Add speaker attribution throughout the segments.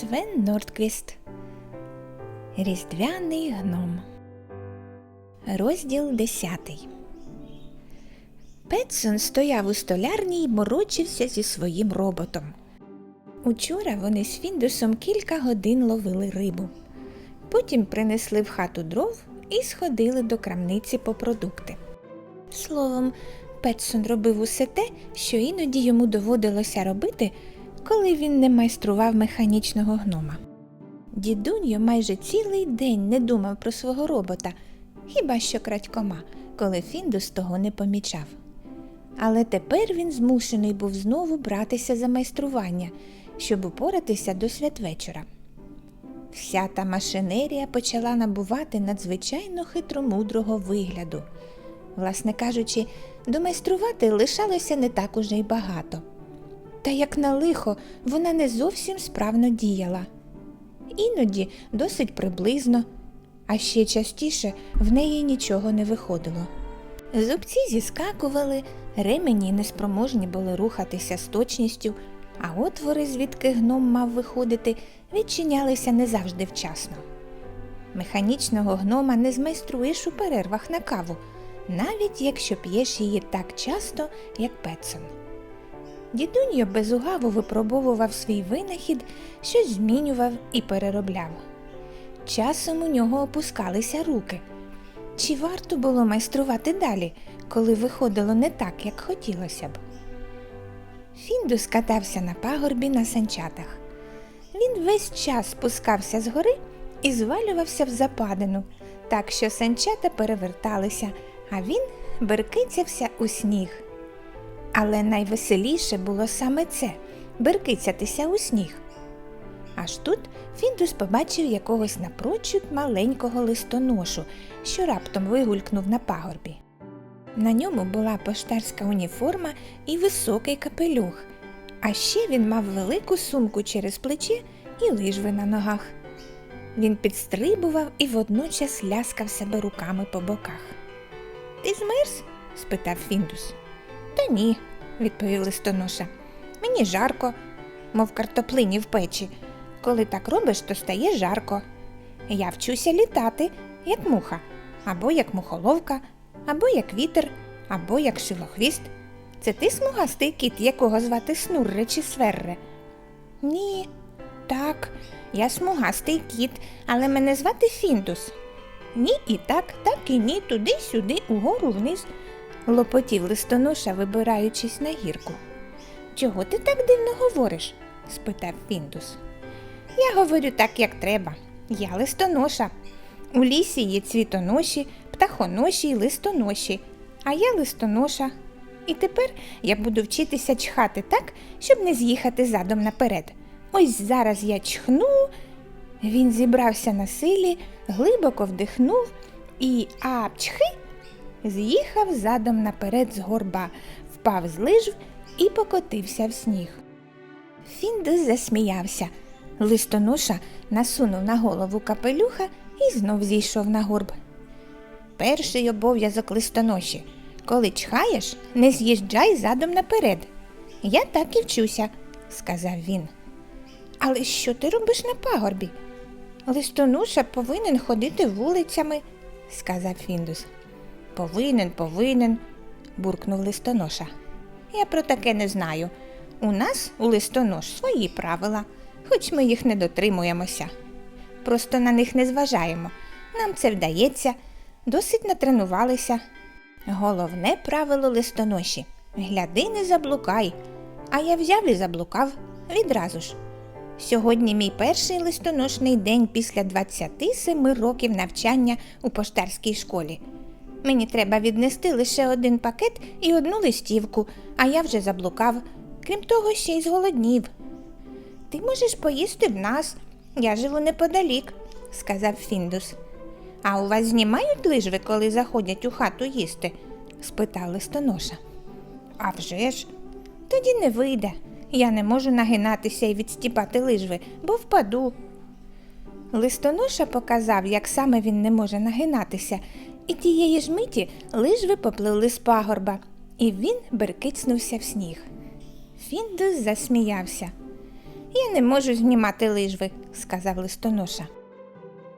Speaker 1: Свен Нордквіст. Різдвяний гном. Розділ десятий. Петсон стояв у столярні й морочився зі своїм роботом. Учора вони з Фіндусом кілька годин ловили рибу. Потім принесли в хату дров і сходили до крамниці по продукти. Словом, Петсон робив усе те, що іноді йому доводилося робити, коли він не майстрував механічного гнома. Дідуньо майже цілий день не думав про свого робота, хіба що крадькома, коли Фіндус того не помічав. Але тепер він змушений був знову братися за майстрування, щоб упоратися до святвечора. Вся та машинерія почала набувати надзвичайно хитромудрого вигляду. Власне кажучи, домайструвати лишалося не так уже й багато. Та як на лихо, вона не зовсім справно діяла. Іноді досить приблизно, а ще частіше в неї нічого не виходило. Зубці зіскакували, ремені неспроможні були рухатися з точністю, а отвори, звідки гном мав виходити, відчинялися не завжди вчасно. Механічного гнома не змайструєш у перервах на каву, навіть якщо п'єш її так часто, як Петсон. Дідуньо безугаво випробовував свій винахід, щось змінював і переробляв. Часом у нього опускалися руки. Чи варто було майструвати далі, коли виходило не так, як хотілося б? Фіндус катався на пагорбі на санчатах. Він весь час спускався з гори і звалювався в западину, так що санчата переверталися, а він беркицявся у сніг. Але найвеселіше було саме це беркицятися у сніг. Аж тут Фіндус побачив якогось напрочуд маленького листоношу, що раптом вигулькнув на пагорбі. На ньому була поштарська уніформа і високий капелюх, а ще він мав велику сумку через плече і лижви на ногах. Він підстрибував і водночас ляскав себе руками по боках. Ти змерз? спитав Фіндус. Та ні, відповів листоноша. Мені жарко, мов картоплині в печі. Коли так робиш, то стає жарко. Я вчуся літати, як муха, або як мухоловка, або як вітер, або як шилохвіст. Це ти смугастий кіт, якого звати Снурре чи Сверре? Ні, так, я смугастий кіт, але мене звати Фіндус. Ні і так, так і ні, туди-сюди, угору вниз, лопотів листоноша, вибираючись на гірку. Чого ти так дивно говориш? спитав Фіндус. Я говорю так, як треба. Я листоноша. У лісі є цвітоноші, птахоноші й листоноші, а я листоноша. І тепер я буду вчитися чхати так, щоб не з'їхати задом наперед. Ось зараз я чхну. Він зібрався на силі, глибоко вдихнув і апчхи з'їхав задом наперед з горба, впав з лижв і покотився в сніг. Фіндус засміявся. Листоноша насунув на голову капелюха і знов зійшов на горб. Перший обов'язок листоноші. Коли чхаєш, не з'їжджай задом наперед. Я так і вчуся, сказав він. Але що ти робиш на пагорбі? Листоноша повинен ходити вулицями, сказав Фіндус. Повинен, повинен, буркнув листоноша. Я про таке не знаю. У нас у листонош свої правила, хоч ми їх не дотримуємося. Просто на них не зважаємо. Нам це вдається, досить натренувалися. Головне правило листоноші гляди, не заблукай. А я взяв і заблукав відразу ж. Сьогодні мій перший листоношний день після 27 років навчання у поштарській школі. Мені треба віднести лише один пакет і одну листівку, а я вже заблукав. Крім того, ще й зголоднів. Ти можеш поїсти в нас. Я живу неподалік, сказав Фіндус. А у вас знімають лижви, коли заходять у хату їсти? спитав листоноша. «А вже ж, тоді не вийде. Я не можу нагинатися і відстіпати лижви, бо впаду. Листоноша показав, як саме він не може нагинатися, і тієї ж миті лижви попливли з пагорба, і він беркицнувся в сніг. Фіндус засміявся. Я не можу знімати лижви, сказав листоноша.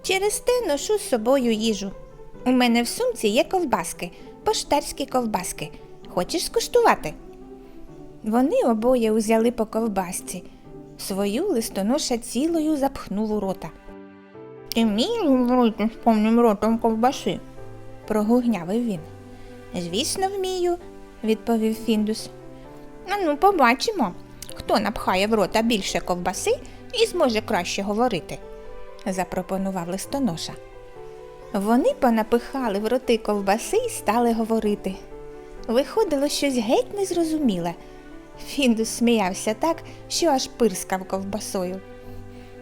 Speaker 1: Через те ношу з собою їжу. У мене в сумці є ковбаски, поштарські ковбаски. Хочеш скуштувати? Вони обоє узяли по ковбасці. Свою листоноша цілою запхнув у рота. Ти вмієш говорити з повним ротом ковбаси? Прогугнявив він. Звісно, вмію, відповів Фіндус. Ну, побачимо, хто напхає в рота більше ковбаси і зможе краще говорити, запропонував листоноша. Вони понапихали в роти ковбаси і стали говорити. Виходило щось геть незрозуміле. Фіндус сміявся так, що аж пирскав ковбасою.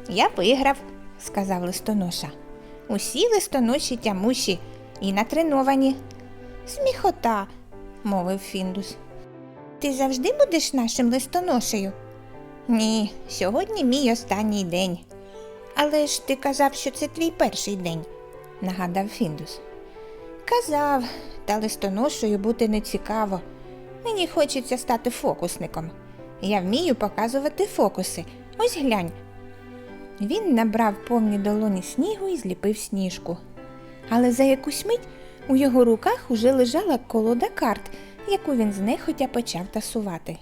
Speaker 1: Я виграв, сказав листоноша. Усі листоноші тямуші і натреновані. Сміхота, мовив Фіндус. Ти завжди будеш нашим листоношею? Ні, сьогодні мій останній день. Але ж ти казав, що це твій перший день, нагадав Фіндус. Казав, та листоношею бути не цікаво. Мені хочеться стати фокусником. Я вмію показувати фокуси. Ось глянь. Він набрав повні долоні снігу і зліпив сніжку. Але за якусь мить у його руках уже лежала колода карт, яку він знехотя почав тасувати.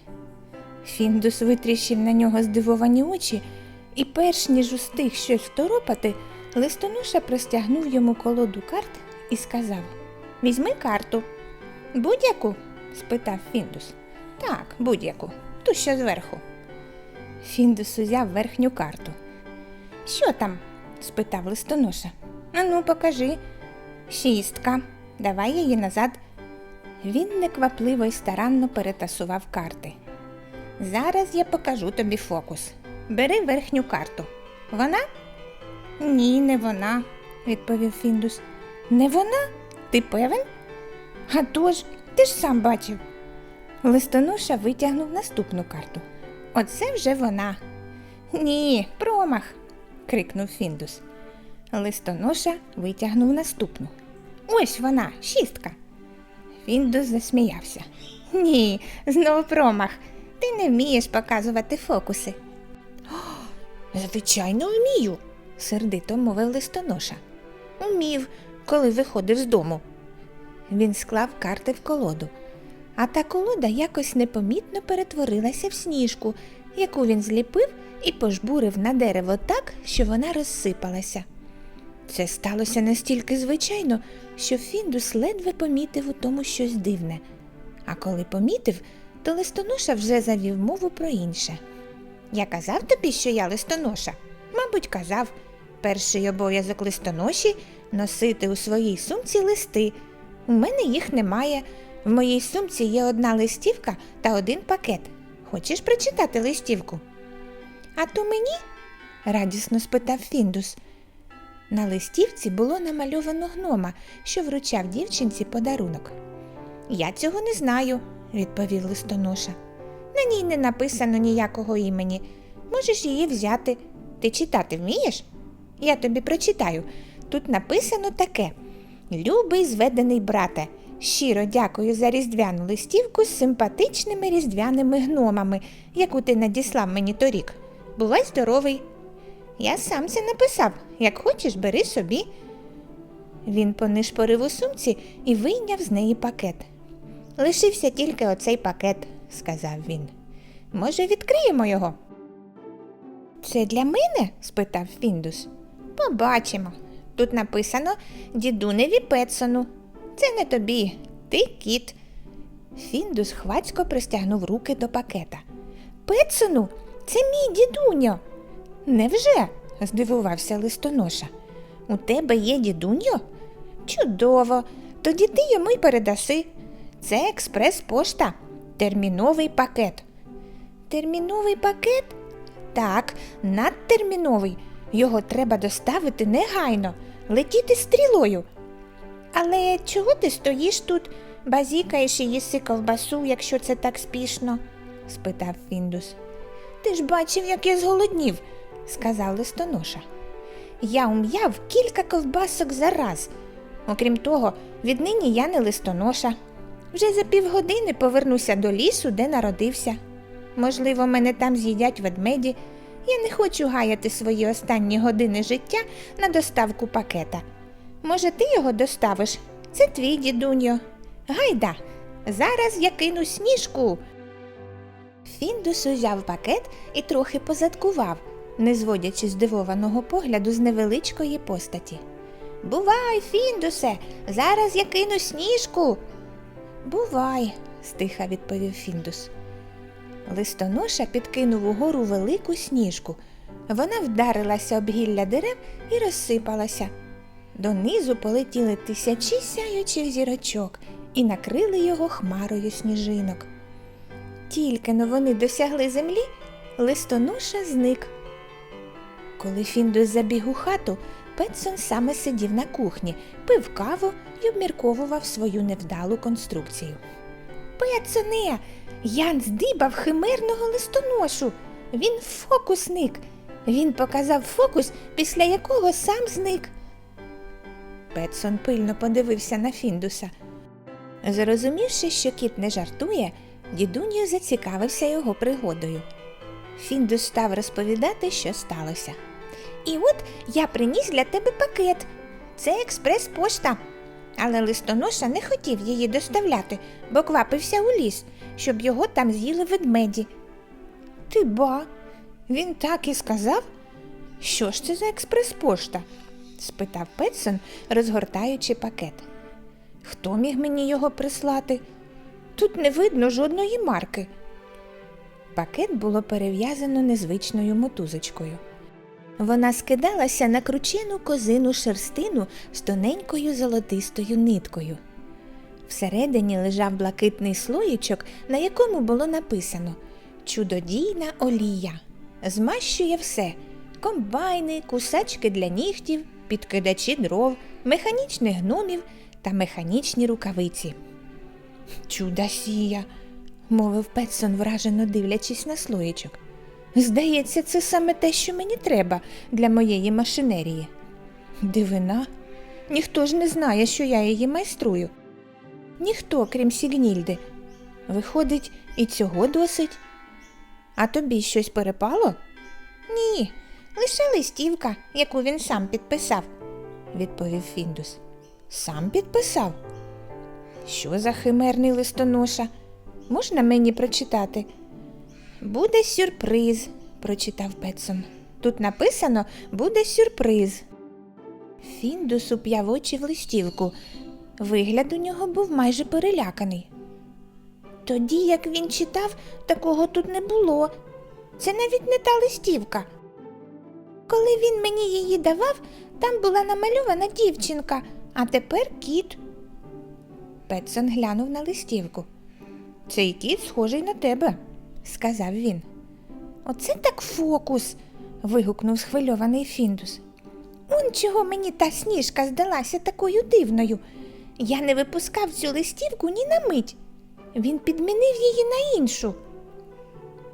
Speaker 1: Фіндус витріщив на нього здивовані очі, і перш ніж устиг щось второпати, листоноша простягнув йому колоду карт і сказав Візьми карту. Будь-яку? спитав Фіндус. Так, будь-яку, ту що зверху. Фіндус узяв верхню карту. Що там? спитав листоноша. Ану, покажи. Шістка. Давай її назад. Він неквапливо й старанно перетасував карти. Зараз я покажу тобі фокус. Бери верхню карту. Вона? Ні, не вона, відповів Фіндус. Не вона? Ти певен? А тож, ти ж сам бачив. Листоноша витягнув наступну карту. Оце вже вона. Ні, промах. крикнув Фіндус. Листоноша витягнув наступну. Ось вона, шістка. Фіндус засміявся. Ні, знову промах. Ти не вмієш показувати фокуси. Звичайно, вмію, сердито мовив листоноша. Умів, коли виходив з дому. Він склав карти в колоду, а та колода якось непомітно перетворилася в сніжку, яку він зліпив і пожбурив на дерево так, що вона розсипалася. Це сталося настільки звичайно, що Фіндус ледве помітив у тому щось дивне. А коли помітив, то листоноша вже завів мову про інше. Я казав тобі, що я листоноша? Мабуть, казав. Перший обов'язок листоноші носити у своїй сумці листи. У мене їх немає. В моїй сумці є одна листівка та один пакет. Хочеш прочитати листівку? А то мені? радісно спитав Фіндус. На листівці було намальовано гнома, що вручав дівчинці подарунок. Я цього не знаю, відповів листоноша. На ній не написано ніякого імені. Можеш її взяти. Ти читати вмієш? Я тобі прочитаю. Тут написано таке: Любий зведений брате, щиро дякую за різдвяну листівку з симпатичними різдвяними гномами, яку ти надіслав мені торік. Бувай здоровий. Я сам це написав. Як хочеш, бери собі. Він понишпорив у сумці і вийняв з неї пакет. Лишився тільки оцей пакет, сказав він. Може, відкриємо його? Це для мене? спитав Фіндус. Побачимо. Тут написано дідуневі Петсону. Це не тобі, ти кіт. Фіндус хвацько пристягнув руки до пакета. Петсону, це мій дідуньо. Невже? здивувався листоноша. У тебе є дідуньо? Чудово. Тоді ти йому й передаси. Це експрес-пошта, терміновий пакет. Терміновий пакет? Так, надтерміновий. Його треба доставити негайно, летіти стрілою. Але чого ти стоїш тут, базікаєш і їси ковбасу, якщо це так спішно? спитав Фіндус. Ти ж бачив, як я зголоднів, сказав листоноша. Я ум'яв кілька ковбасок за раз. Окрім того, віднині я не листоноша. Вже за півгодини повернуся до лісу, де народився. Можливо, мене там з'їдять ведмеді, Я не хочу гаяти свої останні години життя на доставку пакета. Може, ти його доставиш? Це твій дідуньо. Гайда, зараз я кину сніжку. Фіндус узяв пакет і трохи позадкував, не зводячи здивованого погляду з невеличкої постаті. Бувай, Фіндусе, зараз я кину сніжку. Бувай, стиха відповів Фіндус. Листоноша підкинув угору велику сніжку. Вона вдарилася об гілля дерев і розсипалася. Донизу полетіли тисячі сяючих зірочок і накрили його хмарою сніжинок. Тільки но вони досягли землі, листоноша зник. Коли Фіндус забіг у хату, Петсон саме сидів на кухні, пив каву і обмірковував свою невдалу конструкцію. Петсоне, Ян здибав химерного листоношу. Він фокусник. Він показав фокус, після якого сам зник. Петсон пильно подивився на Фіндуса. Зрозумівши, що кіт не жартує, дідуньо зацікавився його пригодою. Фіндус став розповідати, що сталося. І от я приніс для тебе пакет. Це експрес-пошта. Але листоноша не хотів її доставляти, бо квапився у ліс, щоб його там з'їли ведмеді. Ти ба, він так і сказав? Що ж це за експрес-пошта? спитав Петсон, розгортаючи пакет. Хто міг мені його прислати? Тут не видно жодної марки. Пакет було перев'язано незвичною мотузочкою. Вона скидалася на кручену козину шерстину з тоненькою золотистою ниткою. Всередині лежав блакитний слоєчок, на якому було написано Чудодійна олія. Змащує все комбайни, кусачки для нігтів, підкидачі дров, механічних гномів та механічні рукавиці. Чудасія, мовив Петсон, вражено дивлячись на слоєчок. Здається, це саме те, що мені треба для моєї машинерії. Дивина, ніхто ж не знає, що я її майструю. Ніхто, крім Сігнільди. Виходить, і цього досить. А тобі щось перепало? Ні, лише листівка, яку він сам підписав, відповів Фіндус. Сам підписав? Що за химерний листоноша? Можна мені прочитати? Буде сюрприз, прочитав Петсон. Тут написано буде сюрприз. Фіндус уп'яв очі в листівку. Вигляд у нього був майже переляканий. Тоді, як він читав, такого тут не було. Це навіть не та листівка. Коли він мені її давав, там була намальована дівчинка, а тепер кіт. Петсон глянув на листівку. Цей кіт схожий на тебе, сказав він. Оце так фокус. вигукнув схвильований Фіндус. Он чого мені та сніжка здалася такою дивною. Я не випускав цю листівку ні на мить. Він підмінив її на іншу.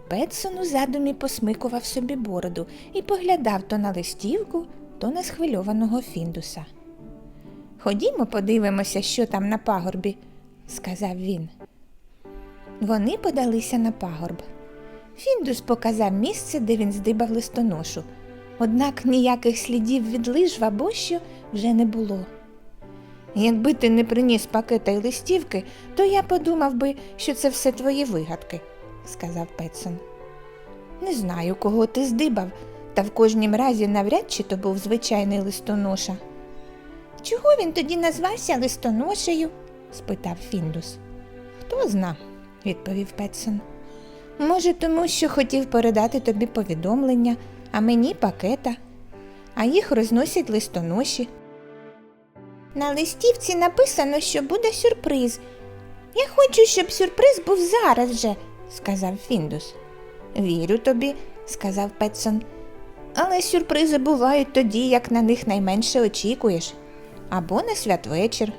Speaker 1: Петсон у задумі посмикував собі бороду і поглядав то на листівку, то на схвильованого Фіндуса. Ходімо, подивимося, що там на пагорбі, сказав він. Вони подалися на пагорб. Фіндус показав місце, де він здибав листоношу. Однак ніяких слідів від лижв або що вже не було. Якби ти не приніс пакета й листівки, то я подумав би, що це все твої вигадки, сказав Петсон. Не знаю, кого ти здибав, та в кожнім разі навряд чи то був звичайний листоноша. Чого він тоді назвався листоношею? спитав Фіндус. Хто зна, відповів Петсон. Може, тому що хотів передати тобі повідомлення, а мені пакета, а їх розносять листоноші. На листівці написано, що буде сюрприз. Я хочу, щоб сюрприз був зараз же, сказав Фіндус. Вірю тобі, сказав Петсон. Але сюрпризи бувають тоді, як на них найменше очікуєш, або на святвечір.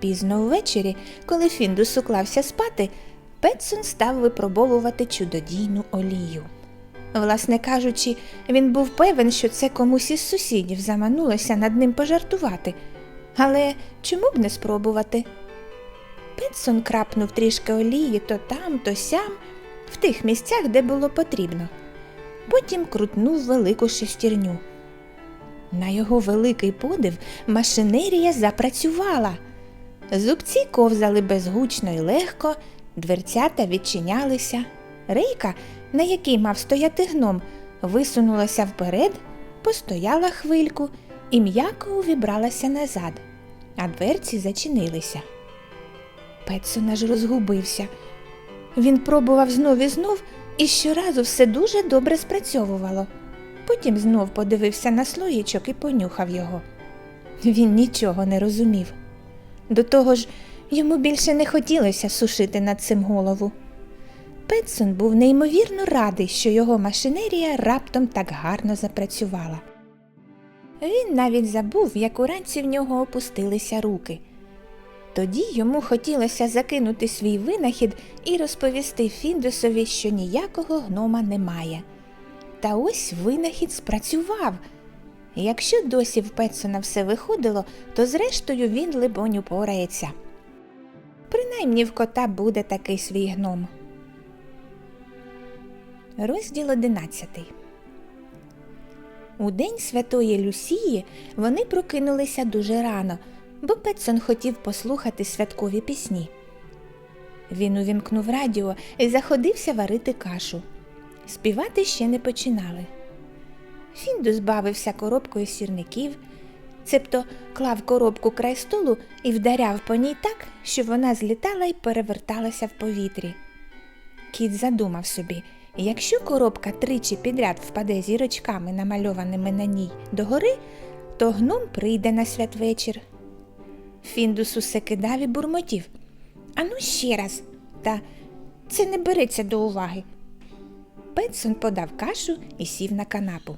Speaker 1: Пізно ввечері, коли Фіндус уклався спати, Петсон став випробовувати чудодійну олію. Власне кажучи, він був певен, що це комусь із сусідів заманулося над ним пожартувати. Але чому б не спробувати? Петсон крапнув трішки олії то там, то сям, в тих місцях, де було потрібно. Потім крутнув велику шестерню. На його великий подив машинерія запрацювала. Зубці ковзали безгучно і легко, дверцята відчинялися. Рейка, на якій мав стояти гном, висунулася вперед, постояла хвильку і м'яко увібралася назад, а дверці зачинилися. Петсон аж розгубився. Він пробував знов і знов, і щоразу все дуже добре спрацьовувало. Потім знов подивився на слоїчок і понюхав його. Він нічого не розумів. До того ж, йому більше не хотілося сушити над цим голову. Петсон був неймовірно радий, що його машинерія раптом так гарно запрацювала. Він навіть забув, як уранці в нього опустилися руки. Тоді йому хотілося закинути свій винахід і розповісти Фіндусові, що ніякого гнома немає. Та ось винахід спрацював. Якщо досі в Петсона все виходило, то зрештою він, либонь, упорається. Принаймні в кота буде такий свій гном. Розділ одинадцятий. У день святої Люсії вони прокинулися дуже рано, бо Петсон хотів послухати святкові пісні. Він увімкнув радіо і заходився варити кашу. Співати ще не починали. Фіндус бавився коробкою сірників, цебто клав коробку край столу і вдаряв по ній так, що вона злітала і переверталася в повітрі. Кіт задумав собі, якщо коробка тричі підряд впаде зірочками, намальованими на ній догори, то гном прийде на святвечір. Фіндус усе кидав і бурмотів. Ану ще раз, та це не береться до уваги. Петсон подав кашу і сів на канапу.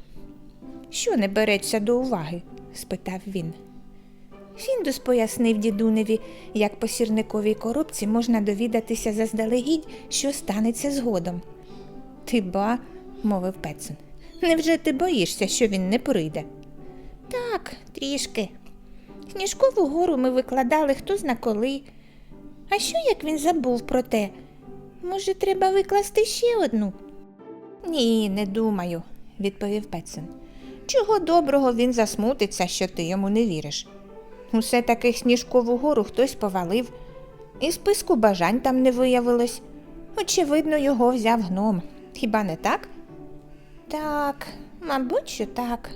Speaker 1: Що не береться до уваги? спитав він. Фіндус пояснив дідуневі, як по сірниковій коробці можна довідатися заздалегідь, що станеться згодом. Ти ба, мовив Петсон. Невже ти боїшся, що він не прийде? Так, трішки. Сніжкову гору ми викладали хто зна коли. А що як він забув про те? Може, треба викласти ще одну? Ні, не думаю, відповів Петсон. Чого доброго він засмутиться, що ти йому не віриш. Усе таки сніжкову гору хтось повалив, і списку бажань там не виявилось. Очевидно, його взяв гном. Хіба не так? Так, мабуть, що так,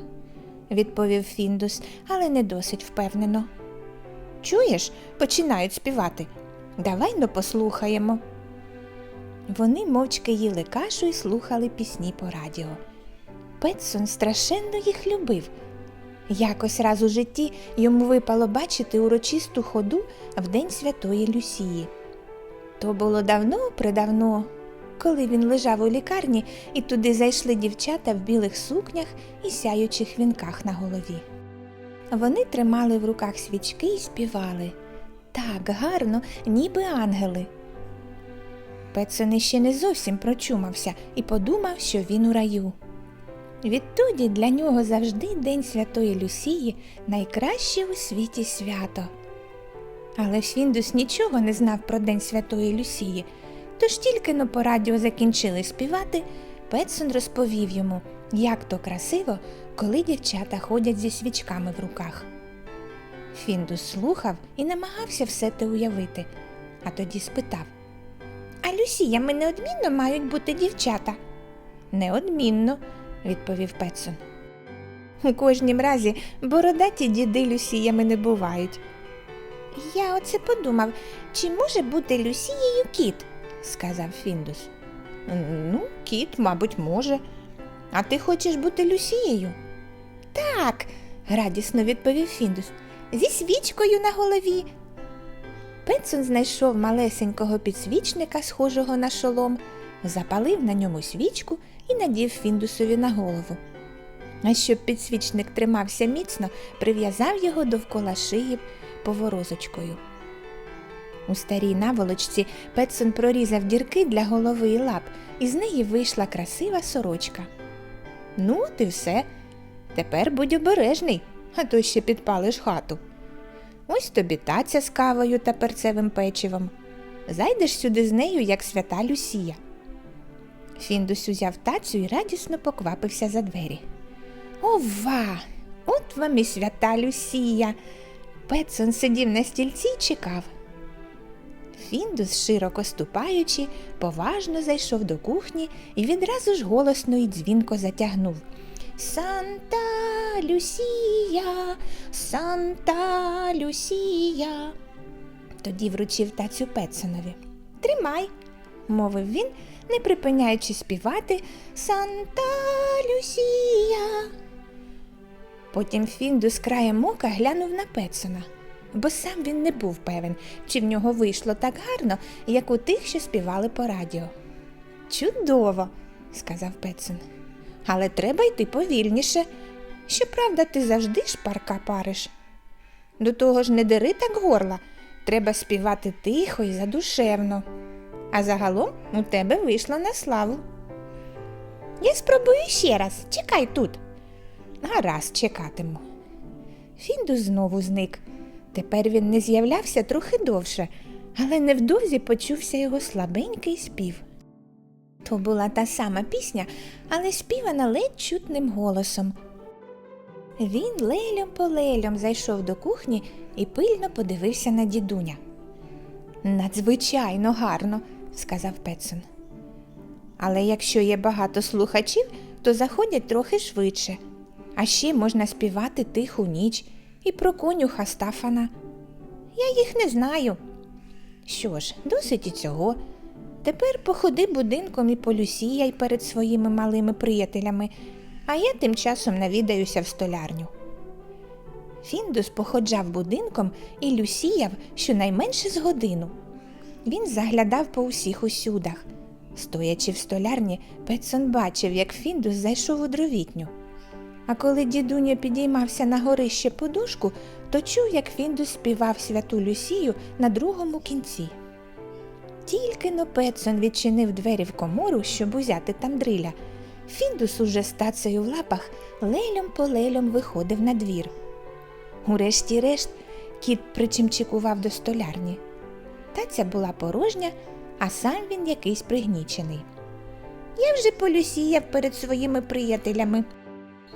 Speaker 1: відповів Фіндус, але не досить впевнено. Чуєш, починають співати. Давай но послухаємо. Вони мовчки їли кашу і слухали пісні по радіо. Петсон страшенно їх любив. Якось раз у житті йому випало бачити урочисту ходу в День Святої Люсії. То було давно придавно, коли він лежав у лікарні і туди зайшли дівчата в білих сукнях і сяючих вінках на голові. Вони тримали в руках свічки і співали так гарно, ніби ангели. Петсон іще не зовсім прочумався і подумав, що він у раю. Відтоді для нього завжди День Святої Люсії найкраще у світі свято. Але Фіндус нічого не знав про День Святої Люсії, тож тільки но по радіо закінчили співати, Петсон розповів йому, як то красиво, коли дівчата ходять зі свічками в руках. Фіндус слухав і намагався все те уявити, а тоді спитав А Люсіями неодмінно мають бути дівчата? Неодмінно, відповів Петсон. У кожнім разі бородаті діди Люсіями не бувають. Я оце подумав, чи може бути Люсією кіт, сказав Фіндус. Ну, кіт, мабуть, може. А ти хочеш бути Люсією? Так, радісно відповів Фіндус. Зі свічкою на голові. Петсон знайшов малесенького підсвічника, схожого на шолом, запалив на ньому свічку і надів Фіндусові на голову. А щоб підсвічник тримався міцно, прив'язав його довкола шиї поворозочкою. У старій наволочці Петсон прорізав дірки для голови і лап, і з неї вийшла красива сорочка. Ну, і все. Тепер будь обережний, а то ще підпалиш хату. Ось тобі таця з кавою та перцевим печивом. Зайдеш сюди з нею, як свята Люсія. Фіндус узяв тацю і радісно поквапився за двері. Ова! От вам і свята Люсія. Петсон сидів на стільці й чекав. Фіндус, широко ступаючи, поважно зайшов до кухні і відразу ж голосно і дзвінко затягнув. Санта Люсія, Санта Люсія. Тоді вручив тацю Петсонові. Тримай, мовив він, не припиняючи співати Санта Люсія. Потім Фіндус краєм ока глянув на Петсона, бо сам він не був певен, чи в нього вийшло так гарно, як у тих, що співали по радіо. Чудово, сказав Петсон. Але треба йти повільніше. Щоправда, ти завжди шпарка париш. До того ж не дери так горла, треба співати тихо і задушевно. А загалом у тебе вийшло на славу. Я спробую ще раз, чекай тут. Гаразд чекатиму. Фіндус знову зник. Тепер він не з'являвся трохи довше, але невдовзі почувся його слабенький спів. То була та сама пісня, але співана ледь чутним голосом. Він лелем по лелем зайшов до кухні і пильно подивився на дідуня. Надзвичайно гарно, сказав Петсон. Але якщо є багато слухачів, то заходять трохи швидше. А ще можна співати тиху ніч і про конюха Стафана. Я їх не знаю. Що ж, досить і цього. Тепер походи будинком і полюсіяй перед своїми малими приятелями, а я тим часом навідаюся в столярню. Фіндус походжав будинком і люсіяв щонайменше з годину. Він заглядав по усіх усюдах. Стоячи в столярні, Петсон бачив, як Фіндус зайшов у дровітню. А коли дідуня підіймався на горище подушку, то чув, як Фіндус співав святу Люсію на другому кінці. Тільки но Петсон відчинив двері в комору, щоб узяти там дриля. Фіндус уже з тацею в лапах лелем по лелем виходив на двір. Урешті-решт кіт причимчикував до столярні. Таця була порожня, а сам він якийсь пригнічений. Я вже полюсіяв перед своїми приятелями,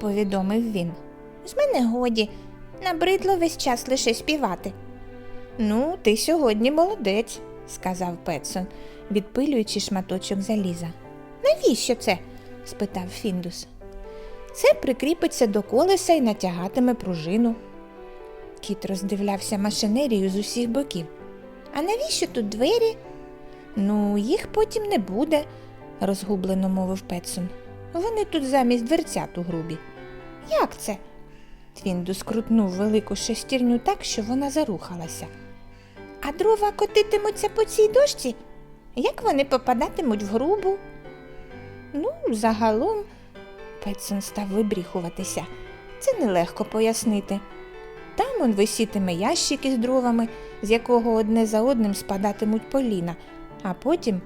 Speaker 1: повідомив він. З мене годі, набридло весь час лише співати. Ну, ти сьогодні молодець, сказав Петсон, відпилюючи шматочок заліза. Навіщо це? спитав Фіндус. Це прикріпиться до колеса і натягатиме пружину. Кіт роздивлявся машинерію з усіх боків. А навіщо тут двері? Ну, їх потім не буде, розгублено мовив Петсон. Вони тут замість дверцят у грубі. Як це? Фіндус крутнув велику шестерню так, що вона зарухалася. А дрова котитимуться по цій дошці? Як вони попадатимуть в грубу? Ну, загалом, Петсон став вибріхуватися. Це нелегко пояснити. Там он висітиме ящик із дровами, з якого одне за одним спадатимуть поліна, а потім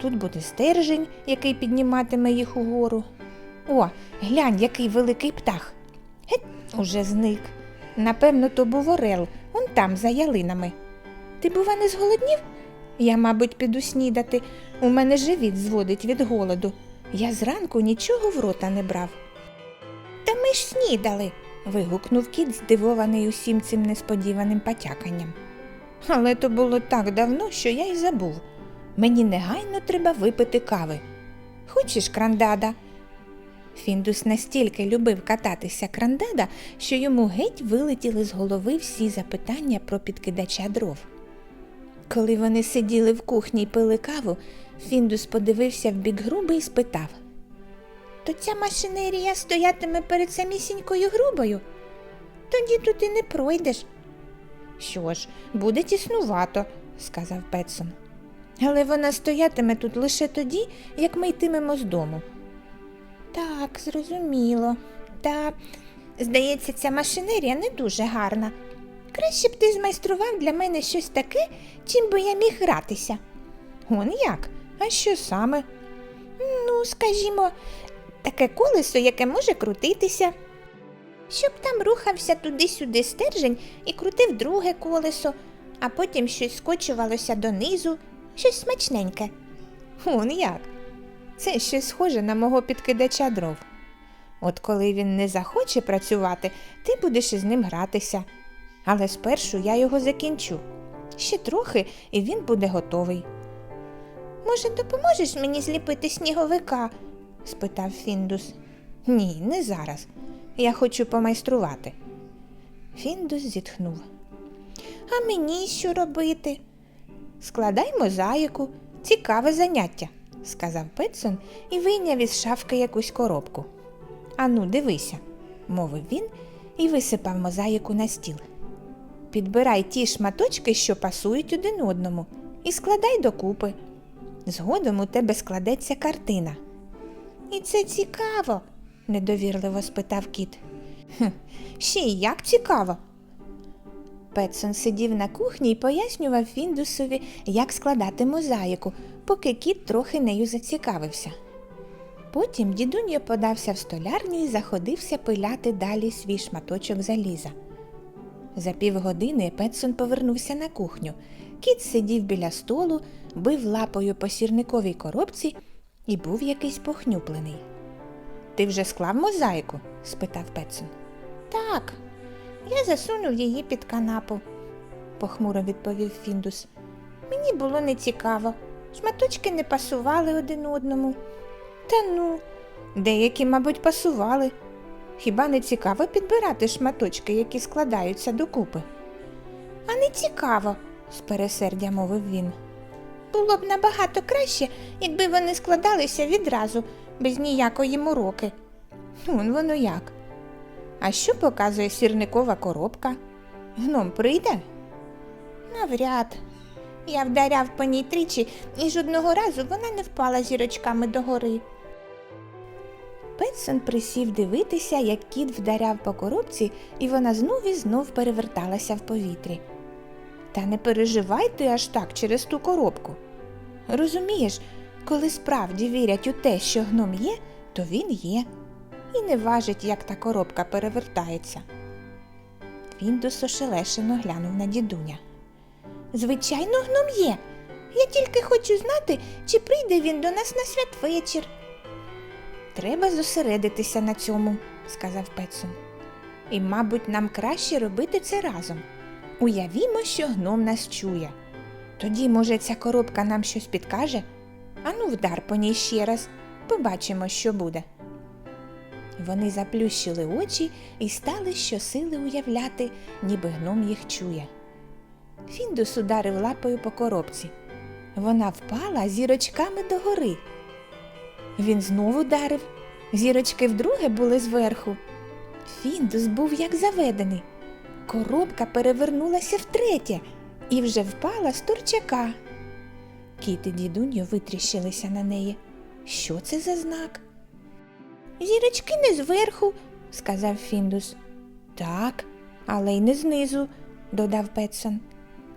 Speaker 1: тут буде стержень, який підніматиме їх угору. О, глянь, який великий птах. Гет, уже зник. Напевно, то був орел, он там, за ялинами. Ти, бува, не зголоднів? Я, мабуть, піду снідати. У мене живіт зводить від голоду. Я зранку нічого в рота не брав. Та ми ж снідали. вигукнув кіт, здивований усім цим несподіваним потяканням. Але то було так давно, що я й забув. Мені негайно треба випити кави. Хочеш крандада? Фіндус настільки любив кататися крандада, що йому геть вилетіли з голови всі запитання про підкидача дров. Коли вони сиділи в кухні й пили каву, Фіндус подивився в бік груби і спитав То ця машинерія стоятиме перед самісінькою грубою? Тоді тут і не пройдеш. Що ж, буде тіснувато, сказав Петсон. Але вона стоятиме тут лише тоді, як ми йтимемо з дому. Так, зрозуміло. Та, здається, ця машинерія не дуже гарна. Краще б ти змайстрував для мене щось таке, чим би я міг гратися. Он як? А що саме? Ну, скажімо, таке колесо, яке може крутитися. Щоб там рухався туди-сюди стержень і крутив друге колесо, а потім щось скочувалося донизу, щось смачненьке. Он як? Це щось схоже на мого підкидача дров. От коли він не захоче працювати, ти будеш із ним гратися. Але спершу я його закінчу. Ще трохи, і він буде готовий. Може, допоможеш мені зліпити сніговика? спитав Фіндус. Ні, не зараз. Я хочу помайструвати. Фіндус зітхнув. А мені що робити? Складай мозаїку, цікаве заняття, сказав Петсон і вийняв із шафки якусь коробку. Ану, дивися, мовив він і висипав мозаїку на стіл. Підбирай ті шматочки, що пасують один одному, і складай докупи. Згодом у тебе складеться картина. І це цікаво, недовірливо спитав кіт. «Хм, ще й як цікаво. Петсон сидів на кухні і пояснював Фіндусові, як складати мозаїку, поки кіт трохи нею зацікавився. Потім дідуньо подався в столярню і заходився пиляти далі свій шматочок заліза. За півгодини Петсон повернувся на кухню. Кіт сидів біля столу, бив лапою по сірниковій коробці і був якийсь похнюплений. Ти вже склав мозаїку? спитав Петсон. Так, я засунув її під канапу, похмуро відповів Фіндус. Мені було нецікаво. Шматочки не пасували один одному. Та ну, деякі, мабуть, пасували. Хіба не цікаво підбирати шматочки, які складаються докупи? А не цікаво, з пересердя мовив він. Було б набагато краще, якби вони складалися відразу, без ніякої мороки. Вон воно як. А що показує сірникова коробка? Гном прийде? Навряд. Я вдаряв по ній тричі, і жодного разу вона не впала зірочками догори. Петсон присів дивитися, як кіт вдаряв по коробці, і вона знов і знов переверталася в повітрі. Та не переживай ти аж так через ту коробку. Розумієш, коли справді вірять у те, що гном є, то він є, і не важить, як та коробка перевертається. Фіндус ошелешено глянув на дідуня. Звичайно, гном є. Я тільки хочу знати, чи прийде він до нас на святвечір. Треба зосередитися на цьому, сказав Петсон. І, мабуть, нам краще робити це разом. Уявімо, що гном нас чує. Тоді, може, ця коробка нам щось підкаже? Ану, вдар по ній ще раз, побачимо, що буде. Вони заплющили очі і стали щосили уявляти, ніби гном їх чує. Фіндус ударив лапою по коробці. Вона впала зірочками догори. Він знову ударив. Зірочки вдруге були зверху. Фіндус був як заведений. Коробка перевернулася втретє і вже впала з турчака. Кіт і дідуньо витріщилися на неї. Що це за знак? Зірочки не зверху, сказав Фіндус. Так, але й не знизу, додав Петсон.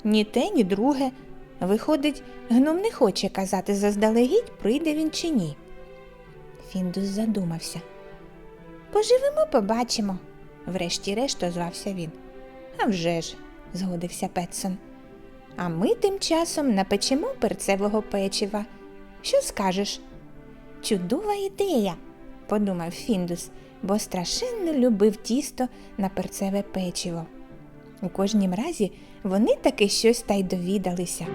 Speaker 1: Ні те, ні друге. Виходить, гном не хоче казати заздалегідь, прийде він чи ні. Фіндус задумався. Поживемо, побачимо, врешті-решт озвався він. «А вже ж», – згодився Петсон. А ми тим часом напечемо перцевого печива. Що скажеш? Чудова ідея, подумав Фіндус, бо страшенно любив тісто на перцеве печиво. У кожнім разі вони таки щось та й довідалися.